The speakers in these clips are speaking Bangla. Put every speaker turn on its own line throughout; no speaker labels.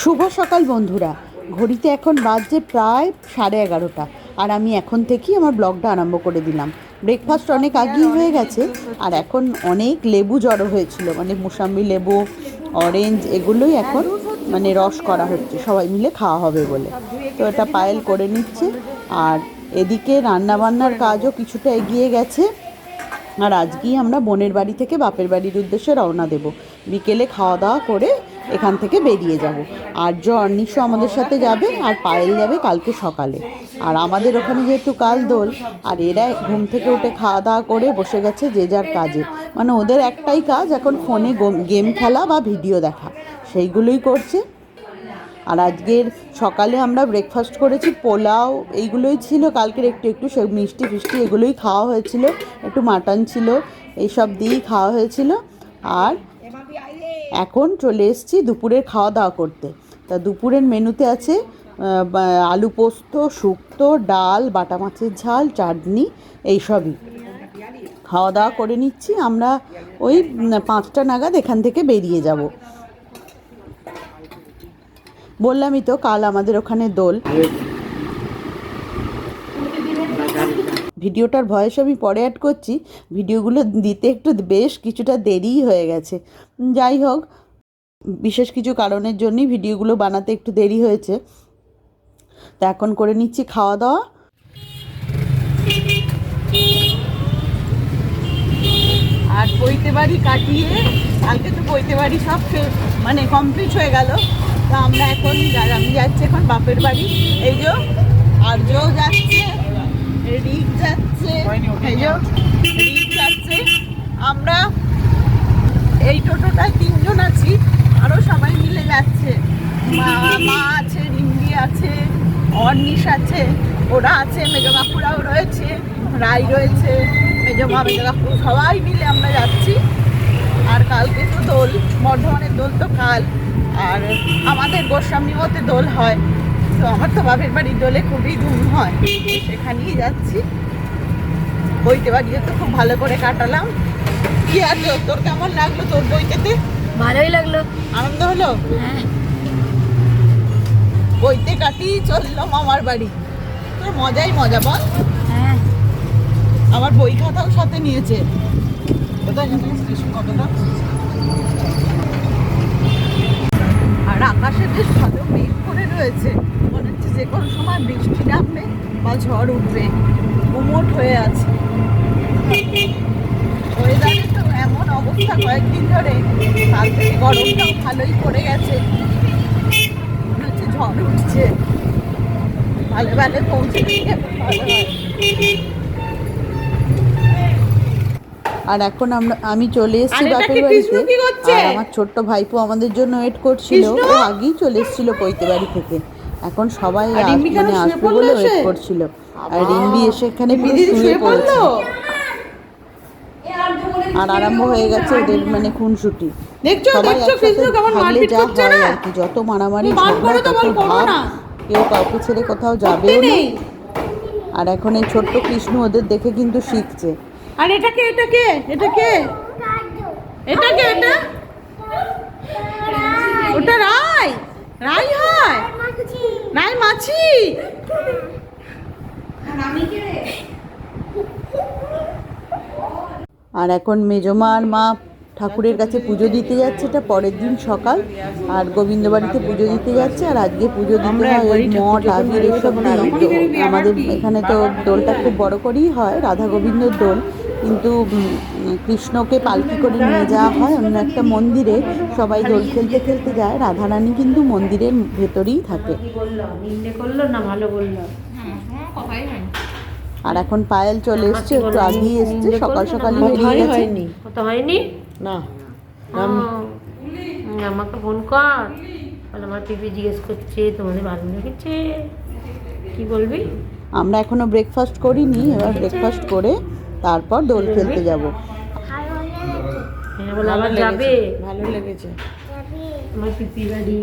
শুভ সকাল, বন্ধুরা। ঘড়িতে এখন বাজছে প্রায় সাড়ে এগারোটা, আর আমি এখন থেকেই আমার ব্লগটা আরম্ভ করে দিলাম। ব্রেকফাস্ট অনেক আগেই হয়ে গেছে, আর এখন অনেক লেবু জড়ো হয়েছিল মানে মুসাম্বি লেবু অরেঞ্জ এগুলোই এখন মানে রস করা হচ্ছে, সবাই মিলে খাওয়া হবে বলে। তো এটা পায়েল করে নিচ্ছে, আর এদিকে রান্নাবান্নার কাজও কিছুটা এগিয়ে গেছে, আর আজকেই আমরা বোনের বাড়ি থেকে বাপের বাড়ির উদ্দেশ্যে রওনা দেব। বিকেলে খাওয়া দাওয়া করে এখান থেকে বেরিয়ে যাব। আর্য অর্নিশও আমাদের সাথে যাবে আর পায়েল যাবে কালকে সকালে। আর আমাদের ওখানে যেহেতু কাল দোল, আর এরা ঘুম থেকে উঠে খাওয়া দাওয়া করে বসে গেছে যে যার কাজে। মানে ওদের একটাই কাজ এখন ফোনে গেম খেলা বা ভিডিও দেখা। সেইগুলোই করছে। আর আজকের সকালে আমরা ব্রেকফাস্ট করেছি, পোলাও এইগুলোই ছিল, কালকের একটু একটু সে মিষ্টি ফিষ্টি এগুলোই খাওয়া হয়েছিল। একটু মাটন ছিল, এইসব দিয়েই খাওয়া হয়েছিল। আর এখন চলে এসেছি দুপুরের খাওয়া দাওয়া করতে। তা দুপুরের মেনুতে আছে আলু পোস্ত, শুক্তো, ডাল, বাটা মাছের ঝাল, চাটনি এইসবই খাওয়া দাওয়া করে নিচ্ছি, আমরা ওই পাঁচটা নাগাদ এখান থেকে বেরিয়ে যাব। বললামই তো, কাল আমাদের ওখানে দোল। ভিডিওটার ভয়েস আমি পরে অ্যাড করছি। ভিডিওগুলো দিতে একটু বেশ কিছুটা দেরিই হয়ে গেছে। যাই হোক, বিশেষ কিছু কারণের জন্যই ভিডিওগুলো বানাতে একটু দেরি হয়েছে। তা এখন করে নিচ্ছি খাওয়া দাওয়া। আর বইতে বাড়ি কাটিয়ে, কালকে তো বইতে বাড়ি সব মানে কমপ্লিট হয়ে গেল। তো আমরা এখন আমি যাচ্ছি এখন বাপের বাড়ি। এই যে আর্য যাচ্ছে। রিক যাচ্ছে। রিক যাচ্ছে। আমরা এই টোটোটায় তিনজন আছি আরও সবাই মিলে যাচ্ছে। মা মা আছে রিম্বি আছে অর্নিশ আছে ওরা আছে মেজো কাকুরাও রয়েছে রাই রয়েছে মেজো মা মেজো কাকু সবাই মিলে আমরা যাচ্ছি। আর কালকে তো দোল বর্ধমানের দোল তো কাল। আর আমাদের গোস্বামী মতে দোল হয়। তো আমার তো বাপের বাড়ির দোলে খুবই ধুম হয়। সেখানেই যাচ্ছি। বইতে বাড়িও তো খুব ভালো করে কাটালাম। কি আর তোর- কেমন লাগল তোর বইতেতে?
ভালোই লাগল।
আনন্দ হলো?
হ্যাঁ।
বইতে কাটি চলল মামার বাড়ি। তোর মজাই মজা বল।
হ্যাঁ।
আমার বই খাতাও সাথে নিয়েছে। কোথায় স্টেশন কতটা? আর আকাশে বেশ ভালো মেঘ করে রয়েছে। যে কোনো সময় বৃষ্টি নামবে বা ঝড় উঠবে উমট হয়ে আছে। ওয়েদারে তো এমন অবস্থা কয়েকদিন ধরে কাল থেকে গরমটাও ভালোই পড়ে গেছে। মনে হচ্ছে ঝড় উঠছে। ভালো ভালো পৌঁছে দিলে ভালো হয়। আর এখন আমরা আমি চলে এসেছি বাপের বাড়িতে? আর আমার ছোট্ট ভাইপো আমাদের জন্য ওয়েট করছিল। ও আগেই চলে এসেছিল পৈতে বাড়ি থেকে। এখন সবাই মানে আসবে বলে ওয়েট
এসে?
করছিল। আর রিম্বি এসে এখানে পুরো শুয়ে পড়েছে।
পড়ল?
আর আরম্ভ হয়ে গেছে ওদের মানে খুনসুটি।
দেখছ
সবাই একসাথে থাকলে যা হয় আর কি যত মারামারি ঝগড়া তত ভাব। কেউ কাউকে ছেড়ে কোথাও যাবেও না। আর এখন এই ছোট্ট কৃষ্ণ ওদের দেখে কিন্তু শিখছে।
আর এটা কে এটা কে এটা কে? এটা কে এটা? ওটা রাই রাই হয়? রাই মাছি।
আর এখন মেজমা আর মা ঠাকুরের কাছে পুজো দিতে যাচ্ছে এটা পরের দিন সকাল। আর গোবিন্দ বাড়িতে পুজো দিতে যাচ্ছে আর আজকে পুজো দিতে হয় ওই মঠ আবির এসব আমাদের এখানে তো দোলটা খুব বড় করেই হয় রাধা গোবিন্দর দোল। কিন্তু কৃষ্ণকে পালকি করে নিয়ে যাওয়া হয় অন্য একটা মন্দিরে। সবাই দোল খেলতে খেলতে যায়। রাধারানী কিন্তু মন্দিরের ভেতরেই থাকে।
করল না ভালো বলল?
আর এখন পায়েল চলে এসছে একটু আগেই এসছে সকাল সকাল বেরিয়ে গেছে।
হয়নি?
না
আমাকে ফোন কর। আমার পিপি জিজ্ঞেস করছে তোমাদের ভালো লেগেছে কি বলবি?
আমরা এখনও ব্রেকফাস্ট করিনি এবার ব্রেকফাস্ট করে তারপর দোল খেলতে যাব।
হ্যাঁ বলে আবার যাবে?
ভালো লেগেছে।
আমার পিপি বাড়ি।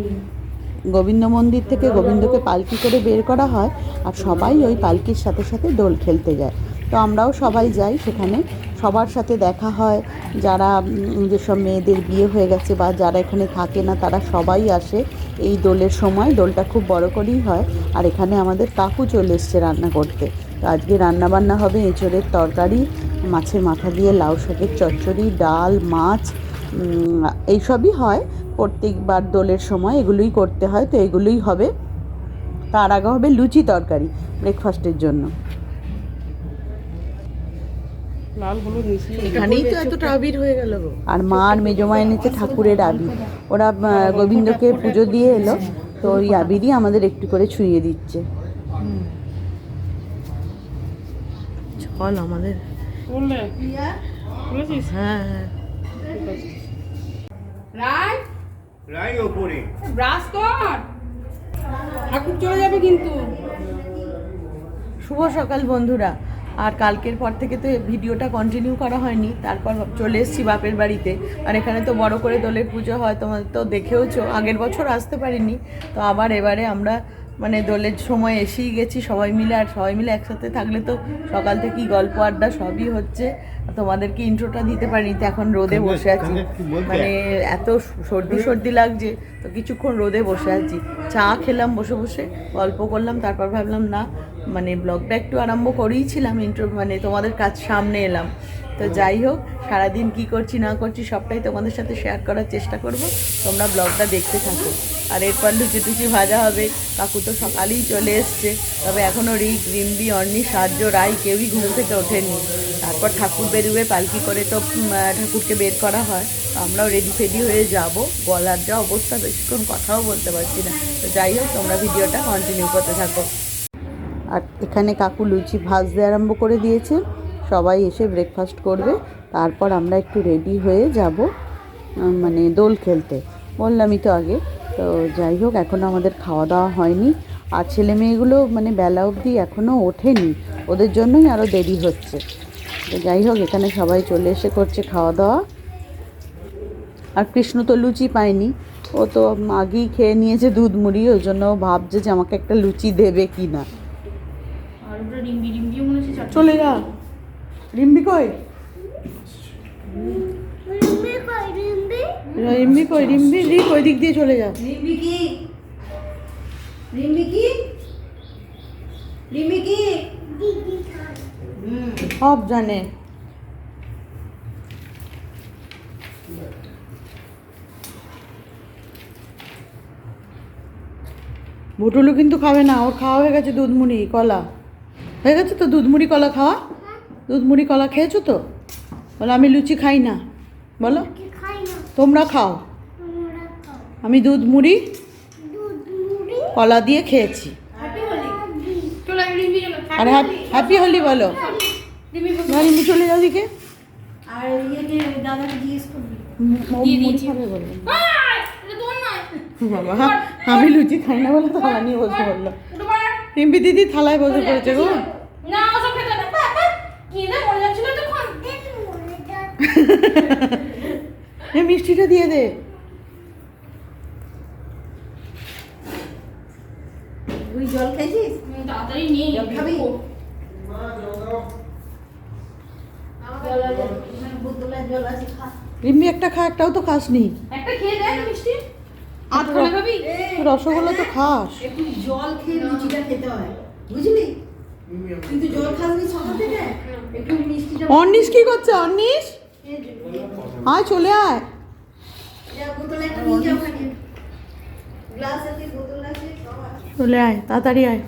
গোবিন্দ মন্দির থেকে গোবিন্দকে পালকি করে বের করা হয় আর সবাই ওই পালকির সাথে সাথে দোল খেলতে যায়। তো আমরাও সবাই যাই সেখানে। সবার সাথে দেখা হয়। যারা যেসব মেয়েদের বিয়ে হয়ে গেছে বা যারা এখানে থাকে না তারা সবাই আসে। এই দোলের সময় দোলটা খুব বড় করেই হয়। আর এখানে আমাদের কাকু চলে এসছে রান্না করতে। তো আজকে রান্না বান্না হবে এঁচড়ের তরকারি মাছের মাথা দিয়ে লাউ শাকের চচ্চড়ি ডাল মাছ এইসবই হয়। প্রত্যেকবার দোলের সময় এগুলোই করতে হয় তো এগুলোই হবে। তার আগে হবে লুচি তরকারি ব্রেকফাস্টের জন্য।
লাল হলুদ মিশিয়ে
এখানেই তো এতটা আবির হয়ে গেল। আর মা আর মেজমা এনেছে ঠাকুরের আবির। ওরা গোবিন্দকে পুজো দিয়ে এলো তো ওই আবিরই আমাদের একটু করে ছুঁয়ে দিচ্ছে।
চল আমাদের। হ্যাঁ হ্যাঁ।
রায়?
রাই ওপরে।
ব্রাশ কর। ঠাকুর চলে যাবে কিন্তু।
শুভ সকাল বন্ধুরা। আর কালকের পর থেকে তো ভিডিওটা কন্টিনিউ করা হয়নি। তারপর চলে এসেছি বাপের বাড়িতে। আর এখানে তো বড় করে দোলের পুজো হয় তোমাদের তো দেখেওছো। আগের বছর আসতে পারিনি। তো আবার এবারে আমরা মানে দোলের সময় এসেই গেছি সবাই মিলে আর সবাই মিলে একসাথে থাকলে তো সকাল থেকেই গল্প আড্ডা সবই হচ্ছে। তোমাদেরকে ইন্ট্রোটা দিতে পারিনি তো এখন রোদে বসে আছি। মানে এত সর্দি সর্দি লাগছে তো কিছুক্ষণ রোদে বসে আছি। চা খেলাম বসে বসে গল্প করলাম তারপর ভাবলাম না মানে ব্লগটা একটু আরম্ভ করেইছিলাম ইন্ট্রো মানে তোমাদের কাজ সামনে এলাম। তো যাই হোক সারাদিন কি করছি না করছি সবটাই তোমাদের সাথে শেয়ার করার চেষ্টা করব। তোমরা ব্লগটা দেখতে থাকো। আর এরপর লুচি টুচি ভাজা হবে। কাকু তো সকালেই চলে এসছে। তবে এখনও রিক রিম্বি অর্নি সাহায্য রায় কেউই ঘুম থেকে ওঠেনি। তারপর ঠাকুর বেরোবে, পালকি করে তো ঠাকুরকে বের করা হয়। আমরাও রেডি ফেডি হয়ে যাব। গলার যা অবস্থা, বেশিক্ষণ কথাও বলতে পারছি না। তো যাই হোক, তোমরা ভিডিওটা কন্টিনিউ করতে থাকো। আর এখানে কাকু লুচি ভাজতে আরম্ভ করে দিয়েছে। সবাই এসে ব্রেকফাস্ট করবে। তারপর আমরা একটু রেডি হয়ে যাব মানে দোল খেলতে। বললামই তো আগে তো যাই হোক এখনও আমাদের খাওয়া দাওয়া হয়নি। আর ছেলে মেয়েগুলো মানে বেলা অবধি এখনও ওঠেনি। ওদের জন্যই আরও দেরি হচ্ছে। তো যাই হোক এখানে সবাই চলে এসে করছে খাওয়া দাওয়া। আর কৃষ্ণ তো লুচি পায়নি। ও তো আগেই খেয়ে নিয়েছে দুধ মুড়ি ওই জন্য ভাবছে যে আমাকে একটা লুচি দেবে কি না। চলে যা। রিম্বি কই? রিম্বি কই রিম্বি রিক ওই দিক দিয়ে চলে যা।
রিম্বি কি? রিম্বি কি? রিম্বি কি?
সব জানে। ভুটুলু কিন্তু খাবে না ওর খাওয়া হয়ে গেছে দুধ মুড়ি কলা। হয়ে গেছে তো দুধমুড়ি কলা খাওয়া? দুধমুড়ি কলা খেয়েছো তো? বলো আমি লুচি খাই না। বলো। তোমরা খাও। আমি দুধ মুড়ি কলা দিয়ে খেয়েছি। আর হ্যাপি হোলি বলো। রিম্বি চলে যাও দিকে।
নয়।
বাবা আমি লুচি খাই না বলে থালা নিয়ে বসে বলল রিম্পি দিদি থালায় বসে পড়েছে গো।
না না
এ মিষ্টিটা দিয়ে দে।
তুই জল খেয়েছিস?
তাড়াতাড়ি নিয়ে
খাবি? খা।
রিম্পি একটা খা একটাও তো খাসনি।
একটা খেয়ে দেখ মিষ্টি।
রসগোল্লা তো খাস।
একটু জল খেয়ে লুচিটা খেতে হয়। বুঝলি? কিন্তু জল খাসনি সকাল থেকে? একটু মিষ্টিটা
কি করছে অন্নিস আয় চলে আয়। চলে আয় তাড়াতাড়ি আয়।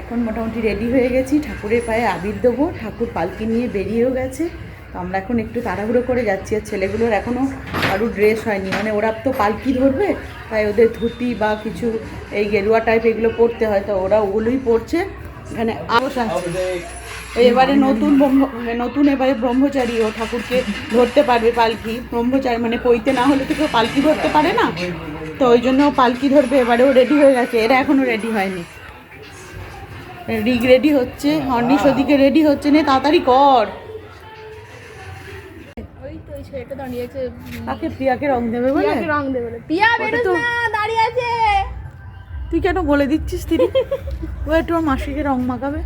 এখন মোটামুটি রেডি হয়ে গেছি ঠাকুরের পায়ে আবির দেবো। ঠাকুর পালকি নিয়ে বেরিয়েও গেছে। তো আমরা এখন একটু তাড়াহুড়ো করে যাচ্ছি আর ছেলেগুলোর এখনও কারও ড্রেস হয়নি। মানে ওরা তো পালকি ধরবে তাই ওদের ধুতি বা কিছু এই গেরুয়া টাইপ এগুলো পরতে হয় তো ওরা ওগুলোই পরছে। এখানে আরস আছে। এবারে নতুন ব্রহ্ম মানে নতুন এবারে ব্রহ্মচারী ও ঠাকুরকে ধরতে পারবে পালকি। ব্রহ্মচারী মানে পইতে না হলে তো কেউ পালকি ধরতে পারে না। তো ওই জন্য পালকি ধরবে এবারেও রেডি হয়ে গেছে। এরা এখনও রেডি হয়নি। রিগ রেডি হচ্ছে হর্নিশ ওদিকে রেডি হচ্ছে। নে তাড়াতাড়ি কর।
ওই তো ওই ছেলেটা দাঁড়িয়ে আছে
তাকে প্রিয়াকে রং দেবে বলে?
পিয়াকে রং দেবে বলে। বেরোস না দাঁড়িয়ে আছে।
তুই কেন বলে দিচ্ছিস তিনি ও একটু আমার মাসিকে রং মাখাবে।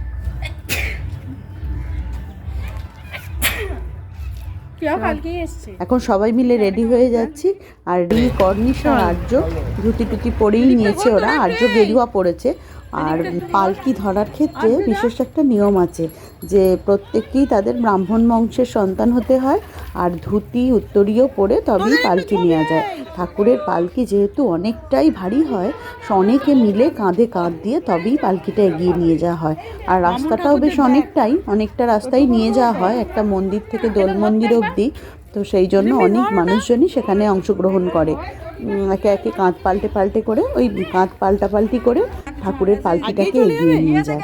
এখন সবাই মিলে রেডি হয়ে। যাচ্ছি। আর রি কর্নিশ আর্য ধুতি টুতি পরেই নিয়েছে ওরা। আর্য গেরুয়া পড়েছে। আর পালকি ধরার ক্ষেত্রে বিশেষ একটা নিয়ম আছে যে প্রত্যেককেই তাদের ব্রাহ্মণ বংশের সন্তান হতে হয় আর ধুতি উত্তরীয় পরে তবেই পালকি নেওয়া যায়। ঠাকুরের পালকি যেহেতু অনেকটাই ভারী হয় অনেকে মিলে কাঁধে কাঁধ দিয়ে তবেই পালকিটা এগিয়ে নিয়ে যাওয়া হয়। আর রাস্তাটাও বেশ অনেকটাই অনেকটা রাস্তাই নিয়ে যাওয়া হয় একটা মন্দির থেকে দোল মন্দির অবধি। তো সেই জন্য অনেক মানুষজনই সেখানে অংশগ্রহণ করে। একে একে কাঁধ পাল্টে পাল্টে করে ওই কাঁধ পাল্টা পাল্টি করে ঠাকুরের পালকিটাকে এগিয়ে নিয়ে যায়।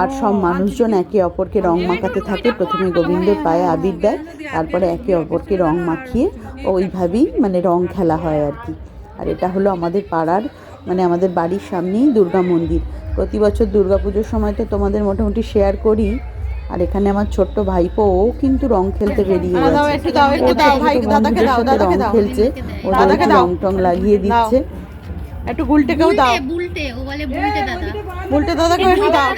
আর সব মানুষজন একে অপরকে রং মাখাতে থাকে প্রথমে গোবিন্দের পায়ে আবির দেয় তারপরে একে অপরকে রং মাখিয়ে ওইভাবেই মানে রং খেলা হয় আর কি। আর এটা হলো আমাদের পাড়ার মানে আমাদের বাড়ির সামনেই দুর্গা মন্দির। প্রতি বছর দুর্গা পুজোর সময় তো তোমাদের মোটামুটি শেয়ার করি। আর এখানে আমার ছোট্ট ভাইপো ও কিন্তু রং খেলতে বেরিয়ে গেছে
একটু দাও, একটু
ও
দাও,
ছোট
ভাই,
ছোট
দাদাকে দাও,
বন্ধুদের সাথে
দাদাকে
রং
দাও।
খেলছে। ওদের
দাদাকে
একটু
দাও।
রং টং লাগিয়ে দিচ্ছে।
একটু গুলটেকেও দাও।
বুলটে বুলটে ও বলে বুলটে দাদা।
গুলটে দাদাকে একটু দাও।
দাও।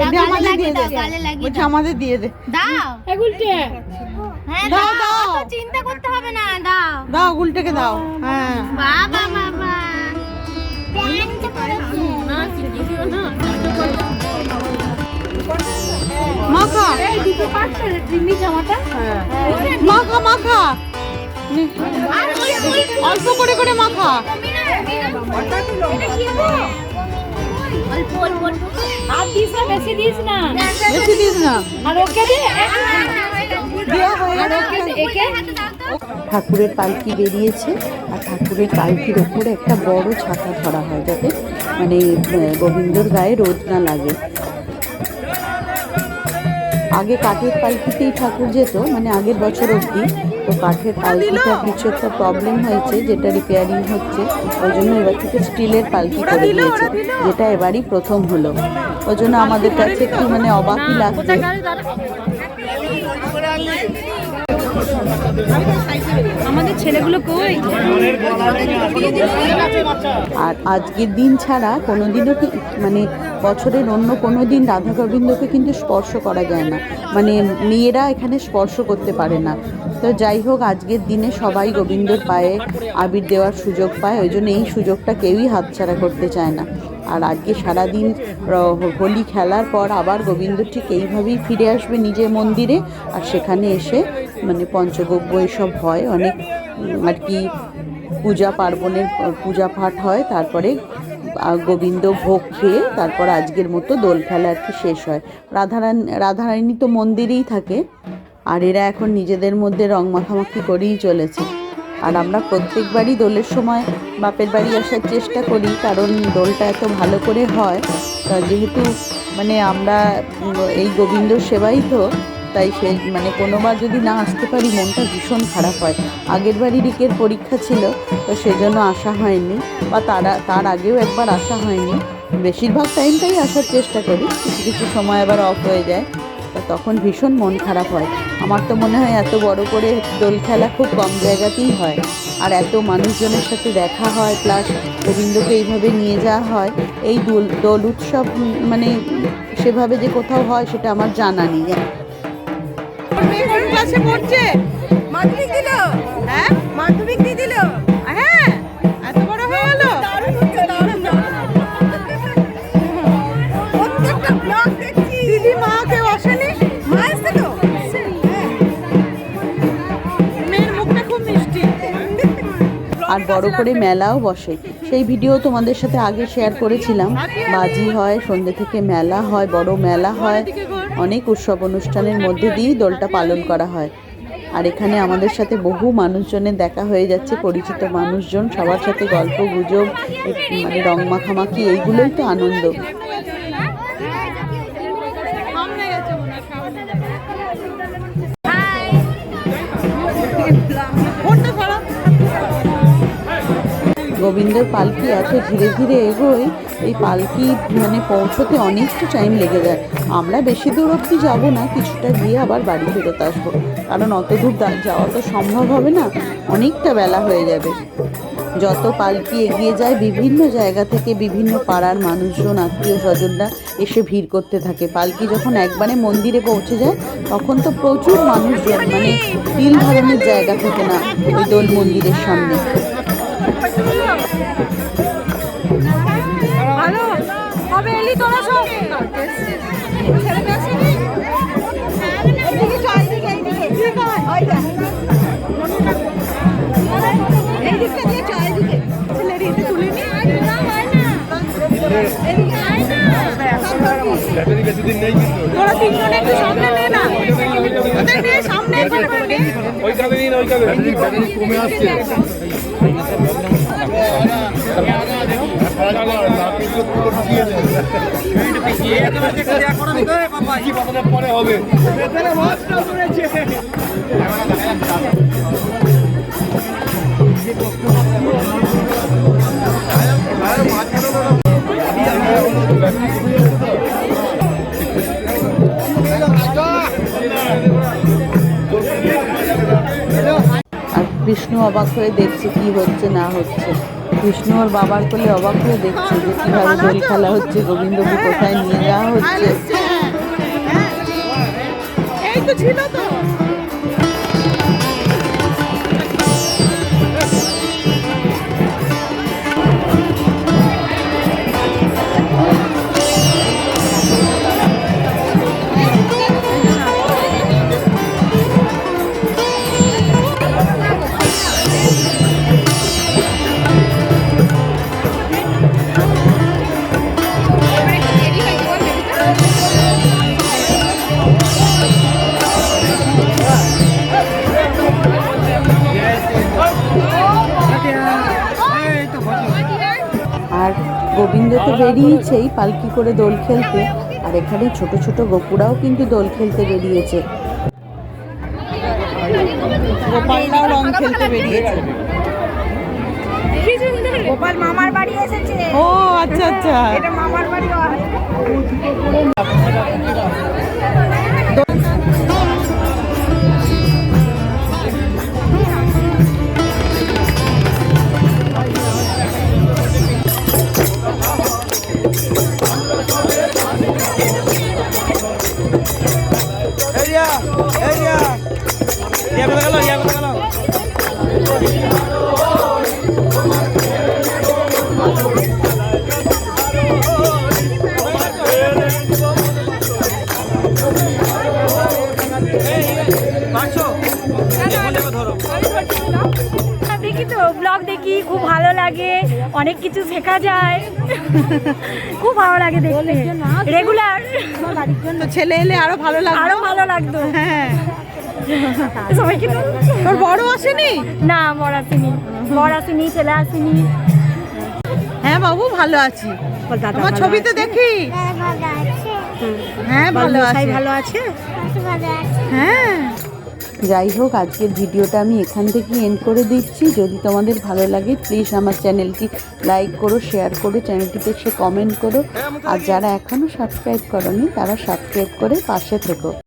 দাও, গালে
আমাদের
লাগিয়ে
দিয়ে দে।
দাও, গালে লাগিয়ে
বলছি
দাও।
আমাদের দিয়ে দে।
দাও।
এগুলটে
হ্যাঁ
দাও,
দাও।
দাও।
অত চিন্তা করতে হবে না দাও।
দাও গুলটেকে দাও। হ্যাঁ।
বাবা বাবা।
মাখা। হ্যাঁ। মাখা মাখা।
ওই
অল্প করে করে মাখা।
বেশি দিস না।
বেশি দিস না।
আর ওকে দে।
ঠাকুরের পালকি বেরিয়েছে আর ঠাকুরের পালকির ওপরে একটা বড় ছাতা ধরা হয় যাতে মানে গোবিন্দর গায়ে রোদ না লাগে। কাঠের পালকিতেই ঠাকুর যেত মানে আগের বছর অবধি। তো কাঠের পালকিটা কিছু একটা প্রবলেম হয়েছে, যেটা রিপেয়ারিং হচ্ছে। ওই জন্য এবার থেকে স্টিলের পালকি করে দিয়েছে, যেটা এবারই প্রথম হলো। ওই জন্য আমাদের কাছে একটু মানে অবাকই লাগছে। আর আজকের দিন ছাড়া কোনোদিনও কি মানে বছরের অন্য কোনো দিন রাধা গোবিন্দকে কিন্তু স্পর্শ করা যায় না। মানে মেয়েরা এখানে স্পর্শ করতে পারে না। তো যাই হোক, আজকের দিনে সবাই গোবিন্দর পায়ে আবির দেওয়ার সুযোগ পায়। ওই জন্য এই সুযোগটা কেউই হাতছাড়া করতে চায় না। আর আজকে সারাদিন হোলি খেলার পর আবার গোবিন্দ ঠিক এইভাবেই ফিরে আসবে নিজের মন্দিরে। আর সেখানে এসে মানে পঞ্চগব্য এসব হয়, অনেক আর কি পূজা পার্বণের পূজা পাঠ হয়, তারপরে গোবিন্দ ভোগ খেয়ে তারপর আজকের মতো দোল খেলা আর কি শেষ হয়। রাধারানী রাধারানী তো মন্দিরেই থাকে, আর এরা এখন নিজেদের মধ্যে রং মাখামাখি করেই চলেছে। আর আমরা প্রত্যেকবারই দোলের সময় বাপের বাড়ি আসার চেষ্টা করি, কারণ দোলটা এত ভালো করে হয়। যেহেতু মানে আমরা এই গোবিন্দ সেবাই তো, তাই সে মানে কোনোবার যদি না আসতে পারি, মনটা ভীষণ খারাপ হয়। আগের বাড়ি রিকের পরীক্ষা ছিল, তো সেজন্য আসা হয়নি, বা তারা, তার আগেও একবার আসা হয়নি। বেশিরভাগ টাইমটাই আসার চেষ্টা করি, কিছু কিছু সময় আবার অফ হয়ে যায়। তখন ভীষণ মন খারাপ হয়। আমার তো মনে হয় এত বড় করে দোল খেলা খুব কম জায়গাতেই হয়। আর এত মানুষজনের সাথে দেখা হয় প্লাস গোবিন্দকে এইভাবে নিয়ে যাওয়া হয়, এই দোল দোল উৎসব মানে সেভাবে যে কোথাও হয় সেটা আমার জানা নেই।
মাধ্যমিক দিল? হ্যাঁ? মাধ্যমিক দিয়ে দিল? বড়
করে মেলাও বসে। সেই ভিডিও তোমাদের সাথে আগে শেয়ার করেছিলাম। বাজি হয় সন্ধ্যে থেকে মেলা হয়, বড় মেলা হয়। অনেক উৎসব অনুষ্ঠানের মধ্যে দিয়েই দোলটা পালন করা হয়। আর এখানে আমাদের সাথে বহু মানুষজনের দেখা হয়ে যাচ্ছে, পরিচিত মানুষজন, সবার সাথে গল্প, গুজব মানে রং মাখামাখি, এইগুলোই তো আনন্দ। গোবিন্দের পালকি এত ধীরে ধীরে এগোয়, এই পালকি মানে পৌঁছতে অনেকটা টাইম লেগে যায়। আমরা বেশি দূর অবধি যাব না, কিছুটা গিয়ে আবার বাড়ি ফেরত আসব। কারণ অত দূর যাওয়া তো সম্ভব হবে না, অনেকটা বেলা হয়ে যাবে। যত পালকি এগিয়ে যায়, বিভিন্ন জায়গা থেকে বিভিন্ন পাড়ার মানুষজন আত্মীয় স্বজনরা এসে ভিড় করতে থাকে। পালকি যখন একবারে মন্দিরে পৌঁছে যায়, তখন তো প্রচুর মানুষজন মানে তিল ধরনের জায়গা থাকে না ওই দোল মন্দিরের সামনে।
ভালো। কবে এলি তোরা সব। ওই আয় না। তোরা তিনজনে একটু সামনে নে না। ওদের নিয়ে সামনে একবার করে নে।
কমে আসছে
আর কৃষ্ণ অবাক হয়ে দেখছে কি হচ্ছে না হচ্ছে। কৃষ্ণ ওর বাবার কোলে অবাক হয়ে দেখছে যে কীভাবে দোল খেলা হচ্ছে গোবিন্দকে কোথায় নিয়ে যাওয়া হচ্ছে।
ছিল তো।
গোবিন্দ তো বেরিয়েছেই পালকি করে দোল খেলতে। আর এখানে ছোট ছোট গোপুরাও কিন্তু দোল খেলতে বেরিয়েছে।
গোপালরাও রং খেলতে বেরিয়েছে।
গোপাল মামার বাড়ি এসেছে।
ও আচ্ছা আচ্ছা।
এটা মামার বাড়ি ভালো লাগে দেখতে। রেগুলার
তো ছেলে এলে আরও ভালো লাগবে
আরও ভালো লাগতো।
হ্যাঁ।
সবাইকে
তোর বড় আসেনি?
না বর আসেনি। বর আসেনি ছেলে আসেনি।
হ্যাঁ বাবু ভালো আছি। আমার
ভালো
ছবিতে দেখি। হ্যাঁ ভালো
মশাই
আছে?
ভালো আছে।
হ্যাঁ।
যাই হোক, আজকের ভিডিওটা আমি এখান থেকে এন্ড করে দিচ্ছি। যদি তোমাদের ভালো লাগে প্লিজ আমার চ্যানেলটি লাইক করো শেয়ার করো চ্যানেলটিতে এসে কমেন্ট করো। আর যারা এখনও সাবস্ক্রাইব করনি, তারা সাবস্ক্রাইব করে পাশে থেকো।